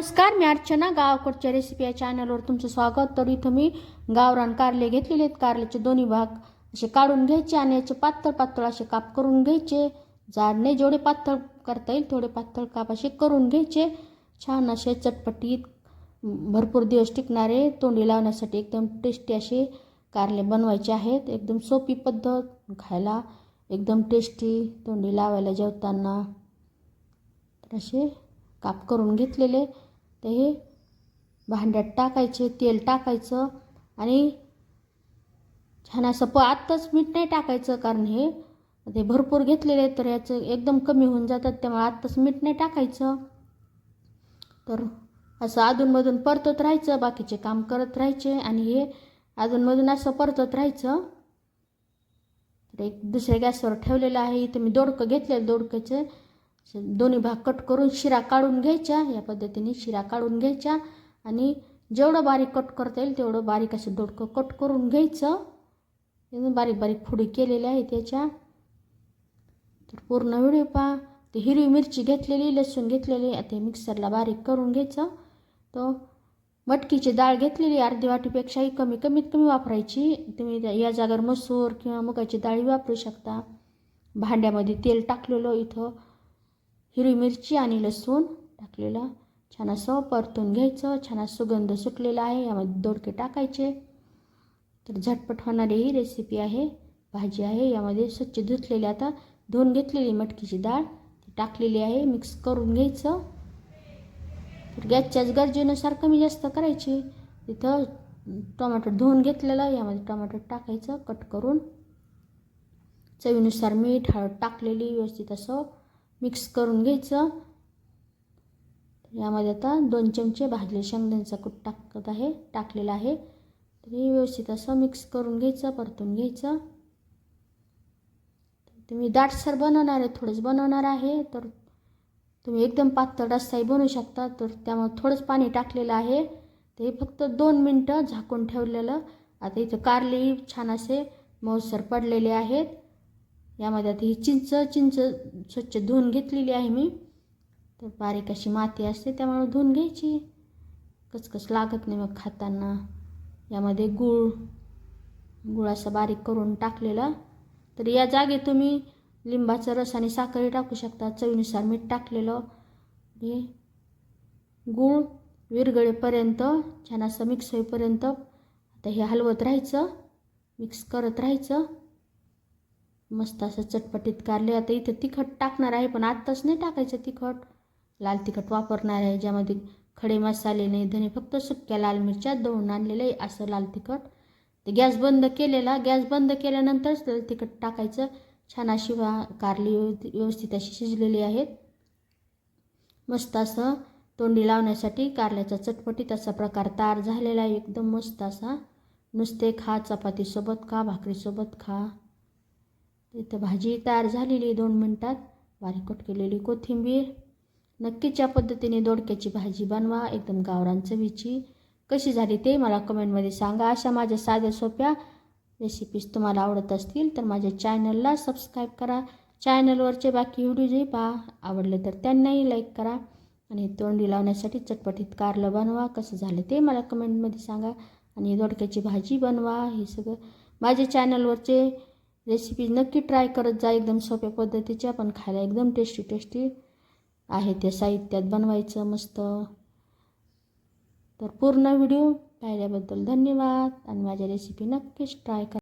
नमस्कार मी अर्चना गावाकडच्या रेसिपी या चॅनलवर तुमचं स्वागत. तर इथं मी गावरान कारले घेतलेले आहेत. कारल्याचे दोन्ही भाग असे काढून घ्यायचे आणि याचे पातळ पातळ असे काप करून घ्यायचे. जाडणे जेवढे पातळ करता येईल थोडे पातळ काप असे करून घ्यायचे. छान असे चटपटीत भरपूर दिवस टिकणारे तोंडी लावण्यासाठी एकदम टेस्टी असे कारले बनवायचे आहेत. एकदम सोपी पद्धत खायला एकदम टेस्टी तोंडी लावायला जेवताना तर असे काप करून घेतलेले. ते हे भांड्यात टाकायचे तेल टाकायचं आणि छान असं प आत्ताच मीठ नाही टाकायचं कारण हे ते भरपूर घेतलेले तर याचं एकदम कमी होऊन जातात त्यामुळे आत्ताच मीठ नाही टाकायचं. तर असं अधूनमधून परतत राहायचं बाकीचे काम करत राहायचे आणि हे अधूनमधून असं परतत राहायचं. तर एक दुसऱ्या गॅसवर ठेवलेलं आहे इथं मी दोडकं घेतलेलं दोडक्याचे. दोन्ही भाग कट करून शिरा काढून घ्यायच्या. या पद्धतीने शिरा काढून घ्यायच्या आणि जेवढं बारीक कट करता येईल तेवढं बारीक असं दोडकं कट करून घ्यायचं. बारीक बारीक फुडी केलेल्या आहे त्याच्या तर पूर्ण व्हिडिओ पहा. ते हिरवी मिरची घेतलेली लसूण घेतलेली ते मिक्सरला बारीक करून घ्यायचं. तो मटकीची डाळ घेतलेली अर्धी वाटीपेक्षाही कमी कमीत कमी वापरायची. तुम्ही या जागेवर मसूर किंवा मुगाची डाळी वापरू शकता. भांड्यामध्ये तेल टाकलेलं इथं. हिरवी मिरची आणि लसूण टाकलेलं. छान असं परतून घ्यायचं. छान सुगंध सुटलेला आहे. यामध्ये दोडके टाकायचे. तर झटपट होणारी ही रेसिपी आहे. भाजी आहे. यामध्ये स्वच्छ धुतलेली आता धुवून घेतलेली मटकीची डाळ ती टाकलेली आहे. मिक्स करून घ्यायचं. तर गॅसच्याच गरजेनुसार कमी जास्त करायची. तिथं टोमॅटो धुवून घेतलेलं यामध्ये टोमॅटो टाकायचं. कट करून चवीनुसार मीठ हळद टाकलेली. व्यवस्थित असं मिक्स करून घ्यायचं. यामध्ये आता दोन चमचे भाजले शेंगदाण्याचा कूट टाकत आहे टाकलेला आहे. तरी व्यवस्थित असं मिक्स करून घ्यायचं परतून घ्यायचं. तुम्ही दाटसर बनवणार आहे थोडंच बनवणार आहे. तर तुम्ही एकदम पातळ रस्साही बनवू शकता. तर त्यामुळे थोडंच पाणी टाकलेलं आहे. ते फक्त दोन मिनटं झाकून ठेवलेलं. आता इथं कारलेही छान असे मऊसर पडलेले आहेत. यामध्ये आता ही चिंच चिंच स्वच्छ धुवून घेतलेली आहे मी. तर बारीक अशी माती असते त्यामुळे धुवून घ्यायची. कचकच लागत नाही मग खाताना. यामध्ये गूळ गुळ असं बारीक करून टाकलेला. तर या जागेत तुम्ही लिंबाचा रस आणि साखरही टाकू शकता. चवीनुसार मीठ टाकलेलं हे गूळ विरगळेपर्यंत छान असं मिक्स होईपर्यंत. आता हे हलवत राहायचं मिक्स करत राहायचं. मस्त असं चटपटीत कारले. आता इथं तिखट टाकणार आहे पण आत्ताच नाही टाकायचं तिखट. लाल तिखट वापरणार आहे ज्यामध्ये खडे मसाले नाही धने फक्त सुक्या लाल मिरच्या दळून आणलेलं आहे असं लाल तिखट. ते गॅस बंद केलेला गॅस बंद केल्यानंतरच लाल तिखट टाकायचं. छान अशी वा कारली व्यवस्थित अशी शिजलेली आहेत. मस्त असं तोंडी लावण्यासाठी कारल्याचा चटपटीत असा प्रकार तयार झालेला आहे. एकदम मस्त असा. नुसते खा चपातीसोबत खा भाकरीसोबत खा. इथं भाजी तयार झालेली दोन मिनटात. बारीक कट केलेली कोथिंबीर. नक्कीच या पद्धतीने दोडक्याची भाजी बनवा एकदम गावरान चवीची कशी झाली ते मला कमेंटमध्ये सांगा. अशा माझ्या साध्या सोप्या रेसिपीज तुम्हाला आवडत असतील तर माझ्या चॅनलला सबस्क्राईब करा. चॅनलवरचे बाकी व्हिडिओजही पहा आवडले तर त्यांनाही लाईक करा. आणि तोंडी लावण्यासाठी चटपटीत कारलं बनवा. कसं झालं ते मला कमेंटमध्ये सांगा. आणि दोडक्याची भाजी बनवा. हे सगळं माझ्या चॅनलवरचे रेसिपी नक्की ट्राय करत जा. एकदम सोप्या पद्धतीच्या पण खायला एकदम टेस्टी टेस्टी आहे त्या साहित्यात बनवायचं मस्त. तर पूर्ण व्हिडिओ पाहिल्याबद्दल धन्यवाद. आणि माझ्या रेसिपी नक्कीच ट्राय करा.